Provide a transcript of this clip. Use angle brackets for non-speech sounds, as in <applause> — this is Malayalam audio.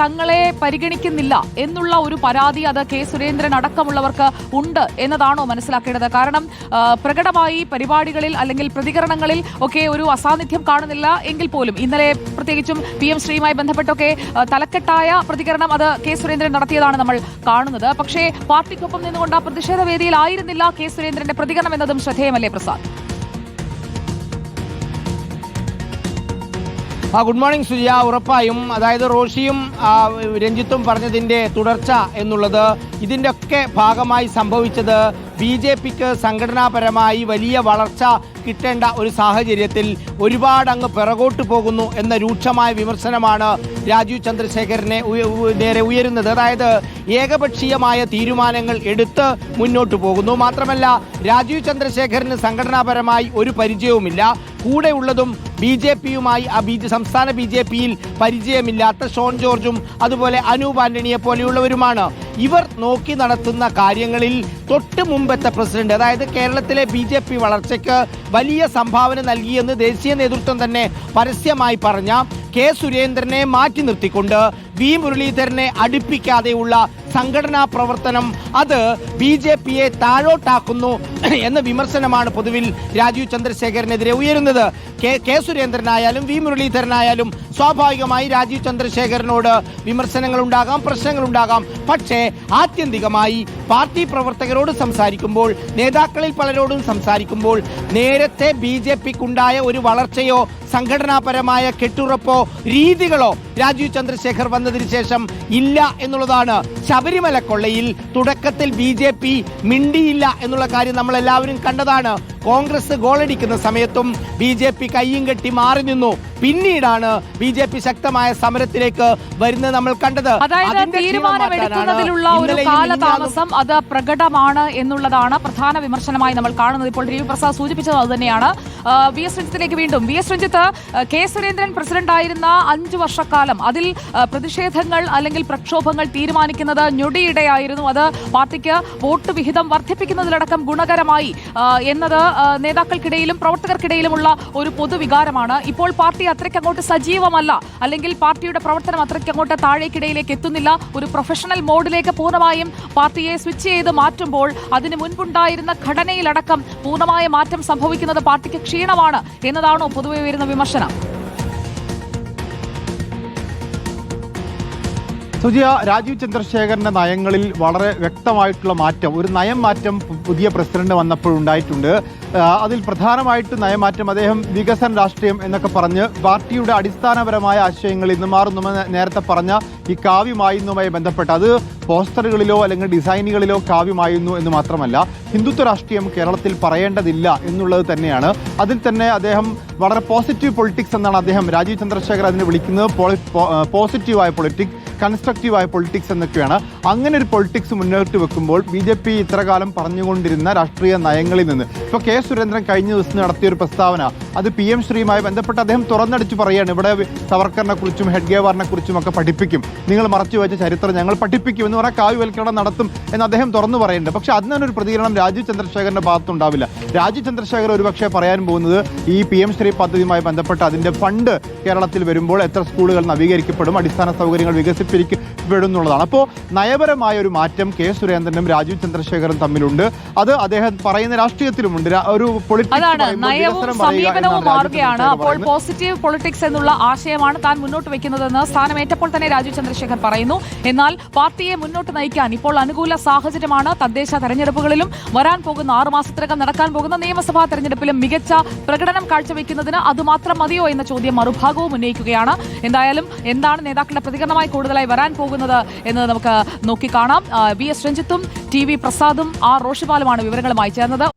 തങ്ങളെ പരിഗണിക്കുന്നില്ല എന്നുള്ള ഒരു പരാതി അത് കെ സുരേന്ദ്രൻ അടക്കമുള്ളവർക്ക് ഉണ്ട് എന്നതാണോ മനസ്സിലാക്കേണ്ടത്? കാരണം പ്രകടമായി പരിപാടികളിൽ അല്ലെങ്കിൽ പ്രതികരണങ്ങളിൽ ഒക്കെ ഒരു അസാന്നിധ്യം കാണുന്നില്ല എങ്കിൽ പോലും ഇന്നലെ പ്രത്യേകിച്ചും പി എം ശ്രീയുമായി ബന്ധപ്പെട്ടൊക്കെ തലക്കെട്ടായ പ്രതികരണം അത് കെ സുരേന്ദ്രൻ നടത്തിയതാണ് നമ്മൾ കാണുന്നത്. പക്ഷേ പാർട്ടിക്കൊപ്പം നിന്നുകൊണ്ട് ആ പ്രതിഷേധ വേദിയിലായിരുന്നില്ല കെ സുരേന്ദ്രന്റെ പ്രതികരണം എന്നതും ശ്രദ്ധേയമല്ലേ പ്രസാദ്? ആ ഗുഡ് മോർണിംഗ് സുജിയ. ഉറപ്പായും അതായത് റോഷിയും രഞ്ജിത്തും പറഞ്ഞതിന്റെ തുടർച്ച എന്നുള്ളത് ഇതിന്റെയൊക്കെ ഭാഗമായി സംഭവിച്ചത് ബി ജെ പിക്ക് സംഘടനാപരമായി വലിയ വളർച്ച കിട്ടേണ്ട ഒരു സാഹചര്യത്തിൽ ഒരുപാട് അങ്ങ് പിറകോട്ട് പോകുന്നു എന്ന രൂക്ഷമായ വിമർശനമാണ് രാജീവ് ചന്ദ്രശേഖരനെ നേരെ ഉയരുന്നത്. അതായത് ഏകപക്ഷീയമായ തീരുമാനങ്ങൾ എടുത്ത് മുന്നോട്ട് പോകുന്നു. മാത്രമല്ല രാജീവ് ചന്ദ്രശേഖരന് സംഘടനാപരമായി ഒരു പരിചയവുമില്ല. കൂടെ ഉള്ളതും ബി ജെ പിയുമായി ആ ബി സംസ്ഥാന ബി ജെ പിയിൽ പരിചയമില്ലാത്ത ഷോൺ ജോർജും അതുപോലെ അനൂപ് ആന്റണിയെ പോലെയുള്ളവരുമാണ്. ഇവർ നോക്കി നടത്തുന്ന കാര്യങ്ങളിൽ തൊട്ട് മുമ്പത്തെ പ്രസിഡന്റ് അതായത് കേരളത്തിലെ ബി വളർച്ചയ്ക്ക് വലിയ സംഭാവന നൽകിയെന്ന് ദേശീയ നേതൃത്വം തന്നെ പരസ്യമായി പറഞ്ഞ കെ സുരേന്ദ്രനെ മാറ്റി നിർത്തിക്കൊണ്ട് വി മുരളീധരനെ അടുപ്പിക്കാതെയുള്ള സംഘടനാ പ്രവർത്തനം അത് ബി ജെ പിയെ താഴോട്ടാക്കുന്നു <clears throat> എന്ന വിമർശനമാണ് പൊതുവിൽ രാജീവ് ചന്ദ്രശേഖരനെതിരെ ഉയരുന്നത്. കെ സുരേന്ദ്രനായാലും വി മുരളീധരനായാലും സ്വാഭാവികമായി രാജീവ് ചന്ദ്രശേഖരനോട് വിമർശനങ്ങൾ ഉണ്ടാകാം പ്രശ്നങ്ങൾ ഉണ്ടാകാം പക്ഷേ ആത്യന്തികമായി പാർട്ടി പ്രവർത്തകരോട് സംസാരിക്കുമ്പോൾ നേതാക്കളിൽ പലരോടും സംസാരിക്കുമ്പോൾ നേരത്തെ ബി ജെ പിക്കുണ്ടായ ഒരു വളർച്ചയോ സംഘടനാപരമായ കെട്ടുറപ്പോ രീതികളോ രാജീവ് ചന്ദ്രശേഖർ വന്നതിന് ശേഷം ഇല്ല എന്നുള്ളതാണ് ശബരിമല കൊള്ളയിൽ തുടക്കത്തിൽ ബി മിണ്ടിയില്ല എന്നുള്ള കാര്യം നമ്മൾ എല്ലാവരും കണ്ടതാണ്. കോൺഗ്രസ് ഗോളടിക്കുന്ന സമയത്തും ബി ജെ പി കയ്യും കെട്ടി മാറി നിന്നു. പിന്നീടാണ് ബി ജെ പി ശക്തമായ സമരത്തിലേക്ക് വരുന്നത് നമ്മൾ കണ്ടത്. അതായത് തീരുമാനമെടുക്കുന്നതിലുള്ള ഒരു കാലതാമസം അത് പ്രകടമാണ് എന്നുള്ളതാണ് പ്രധാന വിമർശനമായി നമ്മൾ കാണുന്നത്. ഇപ്പോൾ രവി പ്രസാദ് സൂചിപ്പിച്ചത് അതുതന്നെയാണ്. തന്നെയാണ് വി എസ് രഞ്ജിത്തിലേക്ക് വീണ്ടും. V S Ranjith K Surendran president ആയിരുന്ന അഞ്ചു വർഷക്കാലം അതിൽ പ്രതിഷേധങ്ങൾ അല്ലെങ്കിൽ പ്രക്ഷോഭങ്ങൾ തീരുമാനിക്കുന്നത് ഞൊടിയിടെയായിരുന്നു. അത് പാർട്ടിക്ക് വോട്ട് വിഹിതം വർദ്ധിപ്പിക്കുന്നതിലടക്കം ഗുണകരമായി എന്നത് നേതാക്കൾക്കിടയിലും പ്രവർത്തകർക്കിടയിലുമുള്ള ഒരു പൊതുവികാരമാണ്. ഇപ്പോൾ പാർട്ടി അത്രയ്ക്ക് അങ്ങോട്ട് സജീവമല്ല. അല്ലെങ്കിൽ പാർട്ടിയുടെ പ്രവർത്തനം അത്രയ്ക്ക് അങ്ങോട്ട് താഴേക്കിടയിലേക്ക് എത്തുന്നില്ല. ഒരു പ്രൊഫഷണൽ മോഡിലേക്ക് പൂർണമായും പാർട്ടിയെ സ്വിച്ച് ചെയ്ത് മാറ്റുമ്പോൾ അതിന് മുൻപുണ്ടായിരുന്ന ഘടനയിലടക്കം പൂർണമായ മാറ്റം സംഭവിക്കുന്നത് പാർട്ടിക്ക് ക്ഷീണമാണ് എന്നതാണോ പൊതുവെ വരുന്ന വിമർശനം? സുജിയ രാജീവ് ചന്ദ്രശേഖരന്റെ നയങ്ങളിൽ വളരെ വ്യക്തമായിട്ടുള്ള മാറ്റം ഒരു നയം മാറ്റം പുതിയ പ്രസിഡന്റ് വന്നപ്പോൾ ഉണ്ടായിട്ടുണ്ട്. അതിൽ പ്രധാനമായിട്ട് നയമാറ്റം അദ്ദേഹം വികസന രാഷ്ട്രീയം എന്നൊക്കെ പറഞ്ഞ് പാർട്ടിയുടെ അടിസ്ഥാനപരമായ ആശയങ്ങൾ ഇന്ന് മാറുന്നുമെന്ന് നേരത്തെ പറഞ്ഞ ഈ കാവ്യമായുന്നതുമായി ബന്ധപ്പെട്ട്. അത് പോസ്റ്ററുകളിലോ അല്ലെങ്കിൽ ഡിസൈനുകളിലോ കാവ്യമായിരുന്നു എന്ന് മാത്രമല്ല ഹിന്ദുത്വ രാഷ്ട്രീയം കേരളത്തിൽ പറയേണ്ടതില്ല എന്നുള്ളത് തന്നെയാണ്. അതിൽ തന്നെ അദ്ദേഹം വളരെ പോസിറ്റീവ് പൊളിറ്റിക്സ് എന്നാണ് അദ്ദേഹം രാജീവ് ചന്ദ്രശേഖർ അതിനെ വിളിക്കുന്നത്. പോസിറ്റീവായ പൊളിറ്റിക്സ് കൺസ്ട്രക്റ്റീവായ പൊളിറ്റിക്സ് എന്നൊക്കെയാണ്. അങ്ങനെ ഒരു പൊളിറ്റിക്സ് മുന്നോട്ട് വെക്കുമ്പോൾ ബി ജെ പി ഇത്രകാലം പറഞ്ഞുകൊണ്ടിരുന്ന രാഷ്ട്രീയ നയങ്ങളിൽ നിന്ന്. ഇപ്പോൾ കെ സുരേന്ദ്രൻ കഴിഞ്ഞ ദിവസം നടത്തിയ ഒരു പ്രസ്താവന. അത് പി എം ശ്രീയുമായി ബന്ധപ്പെട്ട് അദ്ദേഹം തുറന്നടിച്ച് പറയുകയാണ്. ഇവിടെ സവർക്കറിനെ കുറിച്ചും ഹെഡ്ഗേവാറിനെ കുറിച്ചും ഒക്കെ പഠിപ്പിക്കും. നിങ്ങൾ മറച്ചു വെച്ച ചരിത്രം ഞങ്ങൾ പഠിപ്പിക്കും എന്ന് പറഞ്ഞാൽ കാവ്യവൽക്കരണം നടത്തും എന്ന് അദ്ദേഹം തുറന്നു പറയുന്നുണ്ട്. പക്ഷേ അതിനൊരു പ്രതികരണം രാജീവ് ചന്ദ്രശേഖരന്റെ ഭാഗത്തുണ്ടാവില്ല. രാജീവ് ചന്ദ്രശേഖർ ഒരുപക്ഷെ പറയാൻ പോകുന്നത് ഈ പി എം ശ്രീ പദ്ധതിയുമായി ബന്ധപ്പെട്ട് അതിന്റെ ഫണ്ട് കേരളത്തിൽ വരുമ്പോൾ എത്ര സ്കൂളുകൾ നവീകരിക്കപ്പെടും അടിസ്ഥാന സൗകര്യങ്ങൾ വികസിപ്പിക്കപ്പെടും എന്നുള്ളതാണ് അപ്പോൾ നയപരമായ ഒരു മാറ്റം കെ സുരേന്ദ്രനും രാജീവ് ചന്ദ്രശേഖരനും തമ്മിലുണ്ട്. അത് അദ്ദേഹം പറയുന്ന രാഷ്ട്രീയത്തിലുമുണ്ട്. ഒരു സമീപനവും മാറുകയാണ്. അപ്പോൾ പോസിറ്റീവ് പൊളിറ്റിക്സ് എന്നുള്ള ആശയമാണ് താൻ മുന്നോട്ട് വെക്കുന്നതെന്ന് സ്ഥാനമേറ്റപ്പോൾ തന്നെ രാജീവ് ചന്ദ്രശേഖർ പറയുന്നു. എന്നാൽ പാർട്ടിയെ മുന്നോട്ട് നയിക്കാൻ ഇപ്പോൾ അനുകൂല സാഹചര്യമാണ് തദ്ദേശ തെരഞ്ഞെടുപ്പുകളിലും വരാൻ പോകുന്ന ആറു മാസത്തിനകം നടക്കാൻ പോകുന്ന നിയമസഭാ തെരഞ്ഞെടുപ്പിലും മികച്ച പ്രകടനം കാഴ്ചവെക്കുന്നതിന് അതുമാത്രം മതിയോ എന്ന ചോദ്യം മറുഭാഗവും ഉന്നയിക്കുകയാണ്. എന്തായാലും എന്താണ് നേതാക്കളുടെ പ്രതികരണമായി കൂടുതലായി വരാൻ പോകുന്നത് എന്ന് നമുക്ക് നോക്കിക്കാണാം വി എസ് രഞ്ജിത്തും ടി വി പ്രസാദും ആർ റോഷിപാലുമാണ് വിവരങ്ങളുമായി ചേർന്നത്.